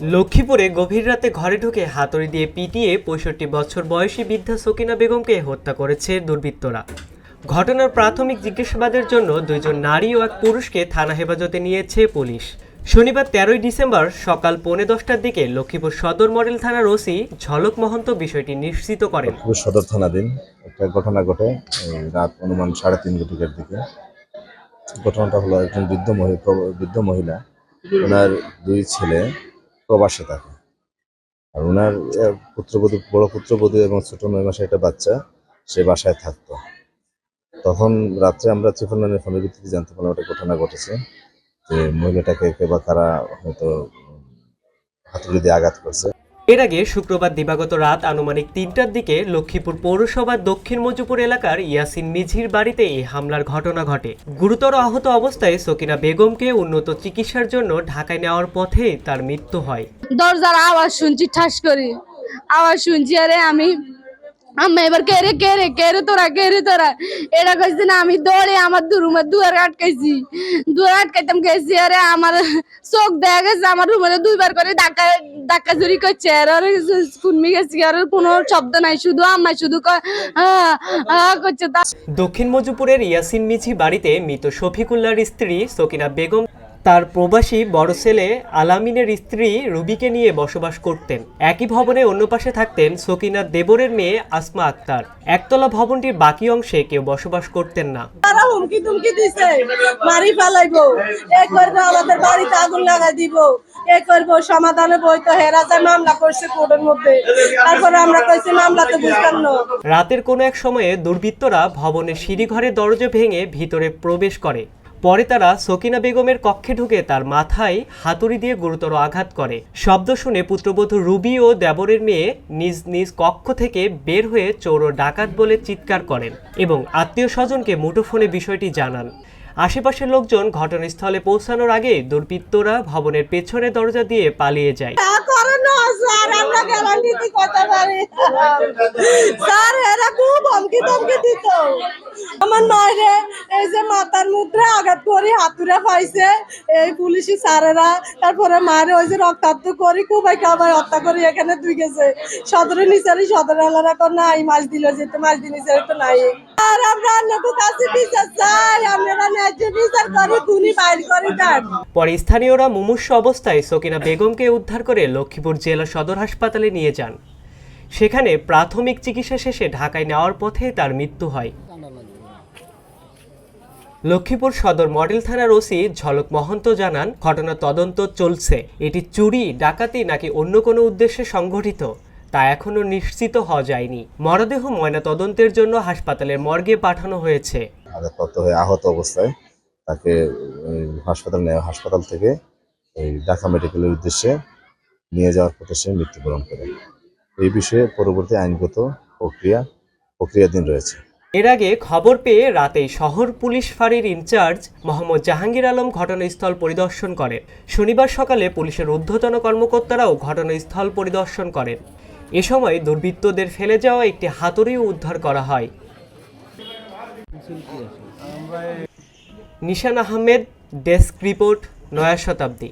লক্ষ্মীপুরে গভীর রাতে ঘরে ঢুকে হাতুড়ি দিয়ে পিটিয়ে পঁয়ষট্টি বছর বয়সী বৃদ্ধা সকিনা বেগমকে হত্যা করেছে দুর্বৃত্তরা। ঘটনার প্রাথমিক জিজ্ঞাসাবাদের জন্য দুইজন নারী ও এক পুরুষকে থানা হেফাজতে নিয়েছে পুলিশ। শনিবার তেরোই ডিসেম্বর সকাল পৌনে দশটার দিকে লক্ষ্মীপুর সদর মডেল থানার ওসি ঝলক মহন্ত বিষয়টি নিশ্চিত করেন। লক্ষ্মীপুর সদর থানাধীন একটা ঘটনা ঘটে রাত অনুমান সাড়ে তিন ঘটিকার দিকে। ঘটনাটা হলো একজন বৃদ্ধ বৃদ্ধ মহিলা। ওনার দুই ছেলে প্রবাসে থাকে। আর ওনার পুত্রবধূ, বড় পুত্রবধূ এবং ছোট নয় মাসে একটা বাচ্চা, সে বাসায় থাকতো। তখন রাত্রে আমরা ত্রিপুর নানের ফোনের ভিত্তিতে জানতে পারলাম একটা ঘটনা ঘটেছে, যে মহিলাটাকে কে বা কারা হয়তো হাতুড়ি দিয়ে আঘাত করছে। এর আগে শুক্রবার দিবাগত রাত আনুমানিক তিনটার দিকে লক্ষ্মীপুর পৌরসভার দক্ষিণ মজুপুর এলাকার ইয়াসিন মিঝির বাড়িতে এই হামলার ঘটনা ঘটে। গুরুতর আহত অবস্থায় সকিনা বেগমকে উন্নত চিকিৎসার জন্য ঢাকায় নেওয়ার পথে তার মৃত্যু হয়। দরজার আওয়াজ শুনছি, ঠাস করি। আওয়াজ শুনছি, আরে আমি আম্মা, এবার কেরে কেরে কেরে তোরা কেরে তোরা? এটা কইছি, না, আমি দৌড়ে আমার রুমে দুয়ার আটকাইছি। দুয়ার আটকাইতাম গেছি, আরে আমার চোখ দেখা গেছে, আমার রুমে দুইবার করে ধাক্কা ধাক্কা চুরি করছে। আর কুনমি গেছি, আর কোনো শব্দ নাই, শুধু আম্মা, শুধু করছে দক্ষিণ মজুপুরের ইয়াসিন মিঝি বাড়িতে মৃত শফিকুল্লার স্ত্রী সকিনা বেগম তার প্রবাসী বড় ছেলে আলামিনের স্ত্রী রুবিকে নিয়ে বসবাস করতেন। একই ভবনে অন্য পাশে থাকতেন সকিনা দেবরের মেয়ে আসমা আক্তার। একতলা ভবনটির বাকি অংশে কেউ বসবাস করতেন না। তারা হুমকি তুমকি দিছে মারি ফেলাইবো এ করব আমাদের বাড়িতে আগুন লাগাই দিব এ করব সমাধানে বই তো হেরা যায় মামলা করছে কোর্টের মধ্যে। তারপরে আমরা কইছি মামলা তো বুঝতাম না। রাতের কোনো এক সময়ে দুর্বৃত্তরা ভবনের সিঁড়িঘরের দরজা ভেঙে ভিতরে প্রবেশ করে। পরে তারা সকিনা বেগমের কক্ষে ঢুকে তার মাথায় হাতুড়ি দিয়ে গুরুতর আঘাত করে। শব্দ শুনে পুত্রবধূ রুবি ও দেবরের মেয়ে নিজ নিজ কক্ষ থেকে বের হয়ে চোর ডাকাত বলে চিৎকার করেন এবং আত্মীয় স্বজনকে মুঠোফোনে বিষয়টি জানান। আশেপাশের লোকজন ঘটনাস্থলে পৌঁছানোর আগে দুর্বৃত্তরা ভবনের পেছনে দরজা দিয়ে পালিয়ে যায়। আমরা গ্যারান্টি স্যার, এরা খুব দিত। আমার এই যে মাথার আঘাত করে হাতুড়ে পাইছে এই পুলিশি স্যারেরা। তারপরে মারে ওই যে রক্তাক্ত করি খুবই খাবার হত্যা করি এখানে দুই গেছে। সদরে নিচারি সদর এলাকা তো নাই, মাছ দিল যেতে মাছ নিচারি তো নাই। আর আমরা অন্যকে পরে স্থানীয়রা মুমূর্ষু অবস্থায় সকিনা বেগমকে উদ্ধার করে লক্ষ্মীপুর জেলা সদর হাসপাতালে নিয়ে যান। সেখানে প্রাথমিক চিকিৎসা শেষে ঢাকায় নেওয়ার পথে তার মৃত্যু হয়। লক্ষ্মীপুর সদর মডেল থানার ওসি ঝলক মহন্ত জানান ঘটনা তদন্ত চলছে। এটি চুরি ডাকাতি নাকি অন্য কোনো উদ্দেশ্যে সংঘটিত তা এখনও নিশ্চিত হওয়া যায়নি। মরদেহ ময়না তদন্তের জন্য হাসপাতালের মর্গে পাঠানো হয়েছে। আঘাতপ্রাপ্ত হয়ে আহত অবস্থায়। তাকে হাসপাতাল নেওয়া হাসপাতাল থেকে এই ঢাকা মেডিকেলের উদ্দেশ্যে নিয়ে যাওয়ার পথে সে মৃত্যুবরণ করে। এই বিষয়ে পরবর্তী আইনগত প্রক্রিয়া প্রক্রিয়াধীন রয়েছে। এর আগে খবর পেয়ে রাতেই শহর পুলিশ ফাঁড়ির ইনচার্জ মোহাম্মদ জাহাঙ্গীর আলম ঘটনাস্থল পরিদর্শন করেন। শনিবার সকালে পুলিশের ঊর্ধ্বতন কর্মকর্তারাও ঘটনাস্থল পরিদর্শন করেন। এ সময় দুর্বৃত্তদের ফেলে যাওয়া একটি হাতুড়িও উদ্ধার করা হয়। নিশান আহমেদ ডেস্ক রিপোর্ট নয়া শতাব্দী।